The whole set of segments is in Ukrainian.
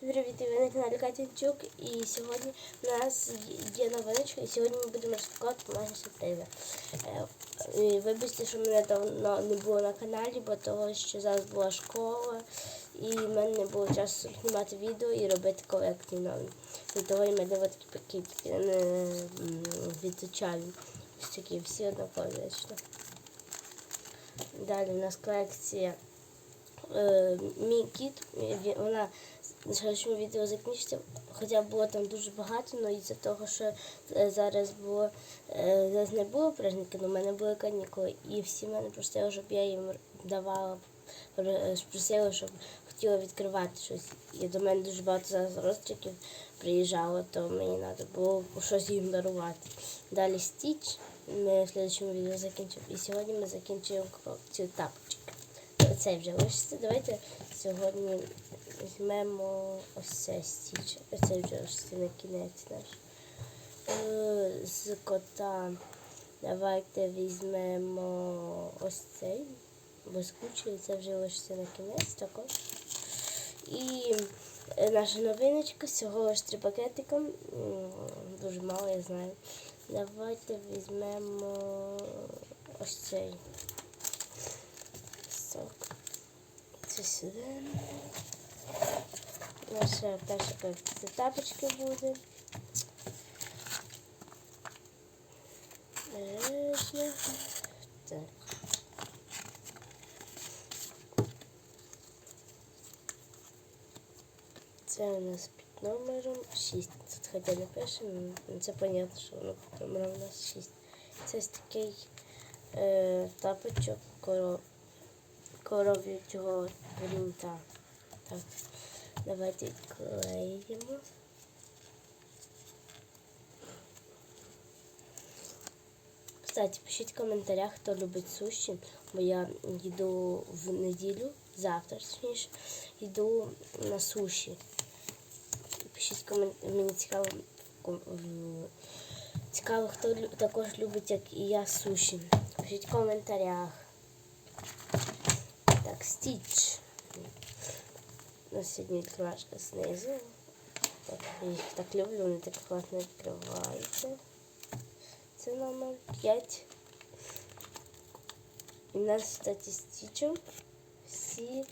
Привіт, ви на каналі Катянчук. І сьогодні у нас є новиночка, і сьогодні ми будемо розпаковувати сюрпризи. Е, Вибачте, що мене давно не було на каналі, бо того, що зараз була школа, і в мене не було часу знімати відео і робити коректні новини. Від того і мене такі пакетики не м. Ось такі всі однакові. Далі у нас колекція е, мій кіт, вона що відео закінчиться, хоча було там дуже багато, але із-за того, що е, зараз було е, зараз не було праздники, але в мене були канікули, і всі мене просили, щоб я їм давала, е, просили, щоб хотіла відкривати щось. І до мене дуже багато зараз розчиків приїжджало, то мені треба було щось їм дарувати. Далі стіч. Ми в слідчому відео закінчимо. І сьогодні ми закінчуємо колекцію тапочки. Оцей вже лишиться. Давайте сьогодні візьмемо ось цей стіч. Оцей вже лишиться на кінець наш. Е, З кота давайте візьмемо ось цей. Блискучий, це вже лишиться на кінець також. І е, наша новиночка, всього лиш три пакетика. Дуже мало, я знаю. Давайте візьмемо ось цей. Так. Це сюди. Наша перша колекція тапочки буде. Бережно. Так. Це у нас під номером 6. Тут хоча не пише, це понятно, що воно під номером у нас 6. Це ось такий е, тапочок коров, коров'ячого принта. Так, давайте відклеїмо. Кстати, пишіть в коментарях, хто любить суші, бо я йду в неділю, завтра точніше, йду на суші. Пишіть коментарі, мені цікаво, цікаво, хто також любить, як і я, суші. Пишіть в коментарях. Так, стіч. У нас сьогодні відкривашка знизу. Я їх так люблю, вони так класно відкриваються. Це номер 5. І у нас, кстати, стічем всі,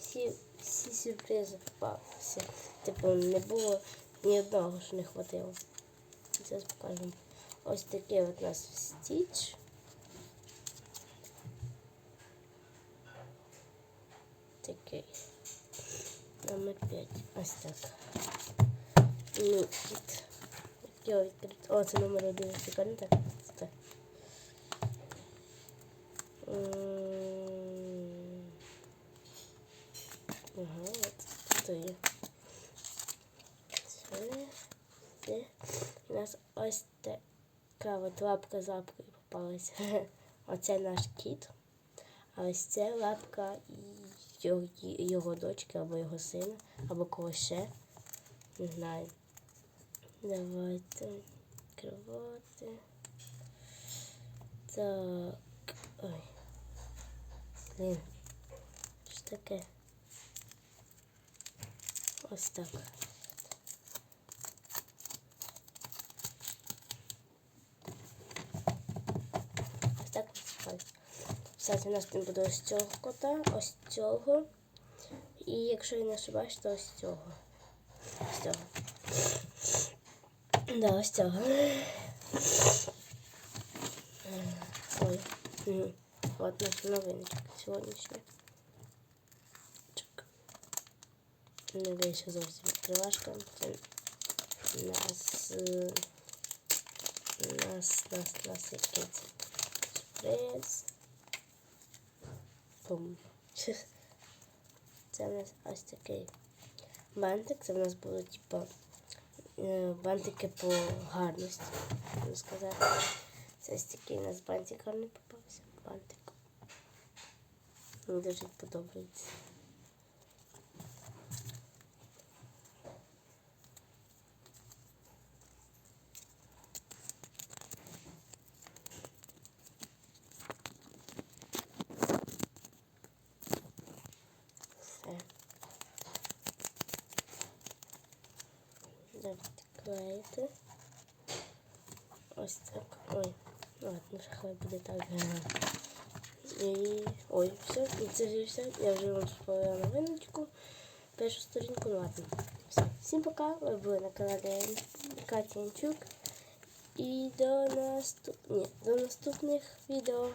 всі, всі сюрпризи попалися. Типу, не було ні одного, що не хватило. Зараз покажемо. Ось такий от у нас стіч. Такий. Номер 5. Ось так. Ну, кіт. Його. О, це номер один. Прикольно так. Ага, от тут є. Де? У нас ось така от лапка з лапкою попалася. Оце наш кіт. А ось це лапка його, його дочки або його сина, або когось ще. Не знаю. Давайте відкривати. Так. Ой. Блін. Що таке? Ось так. Ось так висипають. Кстати, у нас не буде ось цього кота, ось цього. І якщо я не ошибаюсь, то ось цього. Ось цього. Да, ось цього. Ой. Угу. От наша новиночка сьогоднішня. Чик. Зовсім відкривашка. Це нас, нас, нас, нас який це сюрприз. Бум. Це в нас ось такий бантик. Це в нас було типу е, бантики по гарності, можна сказати. Це ось такий у нас бантик гарний попався. Бантик. Мені дуже подобається. Все. починаю клеїти. Ось так. Ой, ладно, хай буде так. І... Ой, все, і це вже все. Я вже вам розповіла новиночку. Першу сторінку, ну ладно. Все. Всім пока. Ви були на каналі Катя Янчук. І до наступ... Ні, до наступних відео.